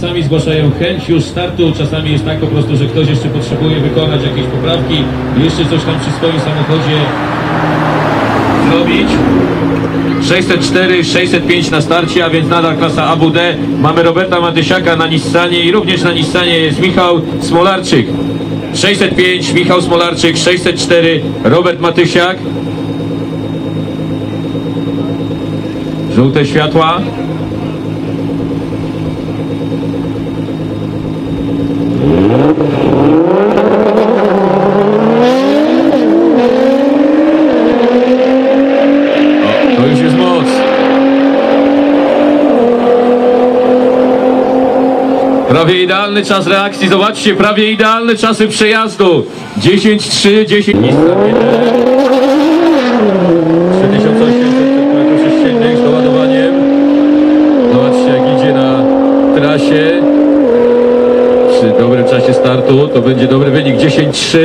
sami zgłaszają chęć już startu. Czasami jest tak po prostu, że ktoś jeszcze potrzebuje wykonać jakieś poprawki, jeszcze coś tam przy swoim samochodzie zrobić. 604, 605 na starcie, a więc nadal klasa AWD. Mamy Roberta Matysiaka na Nissanie i również na Nissanie jest Michał Smolarczyk. 605, Michał Smolarczyk, 604, Robert Matysiak. Żółte światła. O, to już jest moc. Prawie idealny czas reakcji. Zobaczcie, prawie idealne czasy przejazdu. 10, 3, 10. Nissan 3800 km sześciennych z doładowaniem. Zobaczcie, jak idzie na trasie. Przy dobrym czasie startu to będzie dobry wynik 10-3.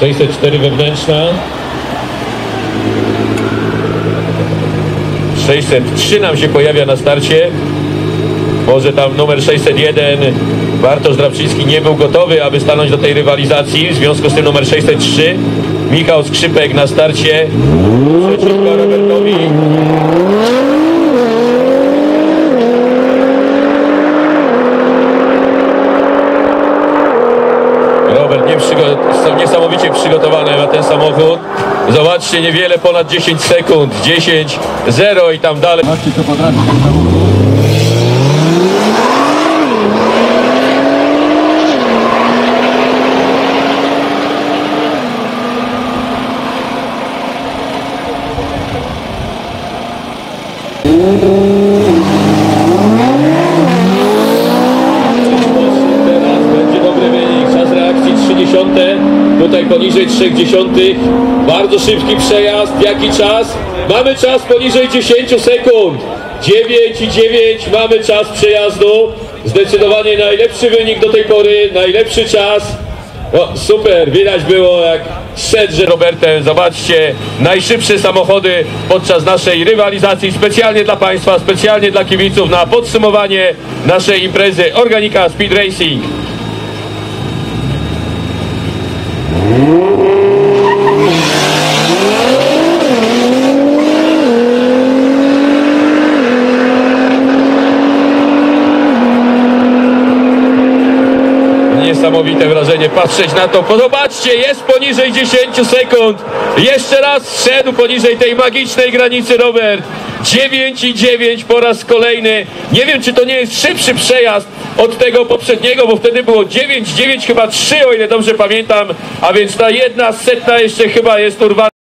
Sześćset cztery wewnętrzna. 603 nam się pojawia na starcie. Może tam numer 601 Bartosz Drabczyński nie był gotowy, aby stanąć do tej rywalizacji. W związku z tym numer 603 Michał Skrzypek na starcie. Przeciwko Robertowi. Robert nie przygo- są niesamowicie przygotowany na ten samochód. Zobaczcie, niewiele ponad 10 sekund. 10, 0 i tam dalej. Zobaczcie, co potrafi ten samochód. Teraz będzie dobry wynik. Czas reakcji 30. Tutaj poniżej 30. Bardzo szybki przejazd. Jaki czas? Mamy czas poniżej 10 sekund. 9 i 9 mamy czas przejazdu. Zdecydowanie najlepszy wynik do tej pory, najlepszy czas. O, super, widać było jak szedł, że Robertem, zobaczcie, najszybsze samochody podczas naszej rywalizacji, specjalnie dla Państwa, specjalnie dla kibiców na podsumowanie naszej imprezy Organika Speed Racing. Niesamowite wrażenie patrzeć na to. Zobaczcie, jest poniżej 10 sekund. Jeszcze raz szedł poniżej tej magicznej granicy Robert. 9 i 9 po raz kolejny. Nie wiem, czy to nie jest szybszy przejazd od tego poprzedniego, bo wtedy było 9, 9 chyba 3, o ile dobrze pamiętam. A więc ta jedna setna jeszcze chyba jest urwana.